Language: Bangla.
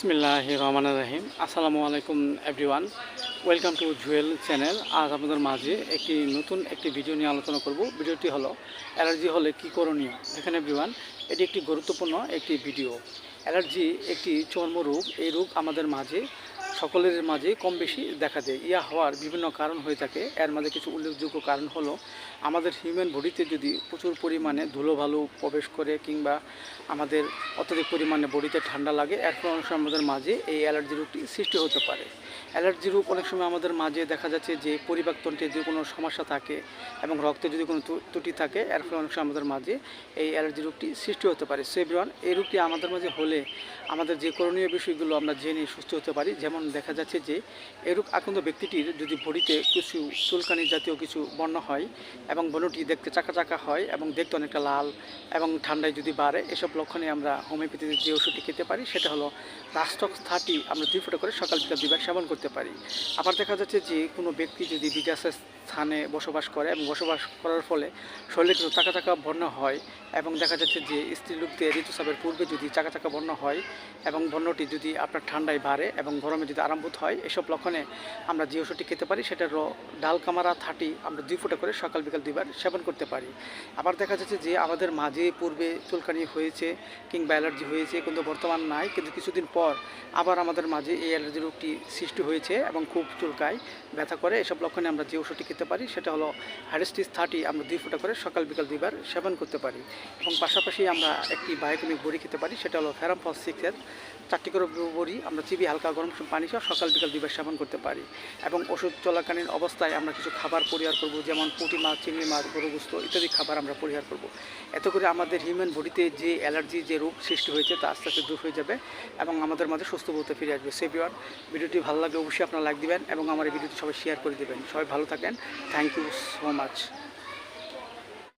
বিসমিল্লাহ রহমান রাহিম। আসসালামু আলাইকুম everyone welcome to Jewel channel আজ আপনাদের মাঝে একটি নতুন একটি ভিডিও নিয়ে আলোচনা করব। ভিডিওটি হলো অ্যালার্জি হলে কী করণীয়? দেখেন এভরিওয়ান এটি একটি গুরুত্বপূর্ণ একটি ভিডিও অ্যালার্জি একটি চর্মরোগ। এই রোগ আমাদের মাঝে সকলের মাঝে কম বেশি দেখা দেয় ইয়া হওয়ার বিভিন্ন কারণ হয়ে থাকে। এর মাঝে কিছু উল্লেখযোগ্য কারণ হলো, আমাদের হিউম্যান বডিতে যদি প্রচুর পরিমাণে ধুলোবালু প্রবেশ করে কিংবা আমাদের অত্যধিক পরিমাণে বডিতে ঠান্ডা লাগে, এর ফলে অনেক সময় আমাদের মাঝে এই অ্যালার্জি রোগটি সৃষ্টি হতে পারে। অ্যালার্জি রোগ অনেক সময় আমাদের মাঝে দেখা যাচ্ছে যে পরিবাকতন্ত্রে যদি কোনো সমস্যা থাকে এবং রক্তে যদি কোনো ত্রুটি থাকে, এর ফলে অনেক সময় আমাদের মাঝে এই অ্যালার্জি রোগটি সৃষ্টি হতে পারে। সেব্রন এই রোগটি আমাদের মাঝে হলে আমাদের যে করণীয় বিষয়গুলো আমরা জেনে সুস্থ হতে পারি, যেমন দেখা যাচ্ছে যে এরূপ আক্রান্ত ব্যক্তিটির যদি বডিতে কিছু চুলকানি জাতীয় কিছু বর্ণ হয় এবং বর্ণটি দেখতে চাকা চাকা হয় এবং দেখতে অনেকটা লাল এবং ঠান্ডায় যদি বাড়ে, এসব লক্ষণে আমরা হোমিওপ্যাথিতে যে ওষুধটি খেতে পারি সেটা হলো রাস্টক্স থার্টি আমরা দুই ফোঁটা করে সকাল বিকাল দুইবার সেবন করতে পারি। আবার দেখা যাচ্ছে যে কোনো ব্যক্তি যদি বিদেশের স্থানে বসবাস করে এবং বসবাস করার ফলে শরীরে কিছু চাকা চাকা বর্ণ হয় এবং দেখা যাচ্ছে যে স্ত্রী লোকদের ঋতুস্রাবের পূর্বে যদি চাকা চাকা বর্ণ হয় এবং বর্ণটি যদি আপনার ঠান্ডায় বাড়ে এবং গরমে যদি আরামবোধ হয়, এসব লক্ষণে আমরা যে ওষুধটি খেতে পারি সেটা হলো ডাল কামারা থার্টি আমরা দুই ফোঁটা করে সকাল বিকাল দুইবার সেবন করতে পারি। আবার দেখা যাচ্ছে যে আমাদের মাঝে পূর্বে চুলকানি হয়েছে কিংবা অ্যালার্জি হয়েছে, কিন্তু বর্তমান নাই, কিন্তু কিছুদিন পর আবার আমাদের মাঝে এই অ্যালার্জি রোগটি সৃষ্টি হয়েছে এবং খুব চুলকায়, ব্যথা করে, এসব লক্ষণে আমরা যে ওষুধটি খেতে পারি, সেটা হলো হাইডেস্টিস থার্টি আমরা দুই ফোঁটা করে সকাল বিকাল দুইবার সেবন করতে পারি। এবং পাশাপাশি আমরা একটি বায়োকেমিক বড়ি খেতে পারি, সেটা হলো ফেরাম ফল সিক্সের চারটি করে বড়ি আমরা চিবি হালকা গরম পানি সহ সকাল বিকাল দুইবার সেবন করতে পারি এবং ওষুধ চলাকালীন অবস্থায় আমরা কিছু খাবার পরিহার করব, যেমন পুঁটি মাছ, চিংড়ি মাছ গরু গুস্ত ইত্যাদি খাবার আমরা পরিহার করব। এত করে আমাদের হিউম্যান বডিতে যে অ্যালার্জি যে রোগ সৃষ্টি হয়েছে তা আস্তে আস্তে দূর হয়ে যাবে এবং আমাদের মাঝে সুস্থ বলতে ফিরে আসবে। সেভিওয়ার ভিডিওটি ভালো লাগলে অবশ্যই আপনারা লাইক দিবেন এবং আমার এই ভিডিওটি সবাই শেয়ার করে দেবেন। সবাই ভালো থাকেন। Thank you so much